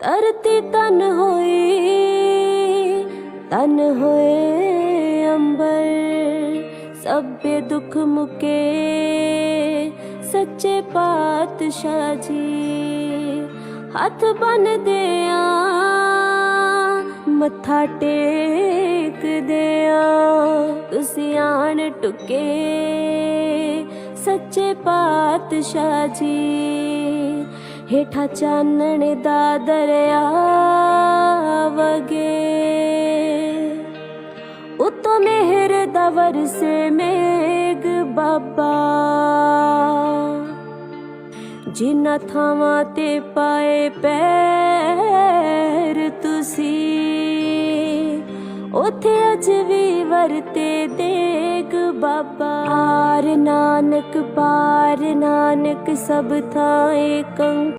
ਧਰਤੀ ਤਨ ਹੋਏ ਤਨ ਹੋਏ ਅੰਬਰ। ਸਭੇ ਦੁੱਖ ਮੁਕੇ, ਸੱਚੇ ਪਾਤਸ਼ਾਹ ਜੀ। ਹੱਥ ਬੰਨਦੇ ਆ ਮੱਥਾ ਟੇਕਦੇ ਆ ਤੁਸੀਂ ਆਣ ਟੁਕੇ, ਸੱਚੇ ਪਾਤਸ਼ਾਹ ਜੀ। ਹੇਠਾਂ ਚਾਨਣ ਦਾ ਦਰਿਆ ਵਗੇ। ਉਤੋਂ ਮਿਹਰ ਦਾ ਵਰਸੇ ਮੇਗ ਬਾਬਾ। ਜਿਨ੍ਹਾਂ ਥਾਵਾਂ ਤੇ ਪਾਏ ਪੈਰ ਤੁਸੀਂ, ਉਥੇ ਅਜ ਵੀ ਵਰਤੇ ਦੇਗ ਬਾਬਾ। ਆਰ ਨਾਨਕ, ਪਾਰ ਨਾਨਕ, ਸਭ ਥਾਂ ਏਕੰ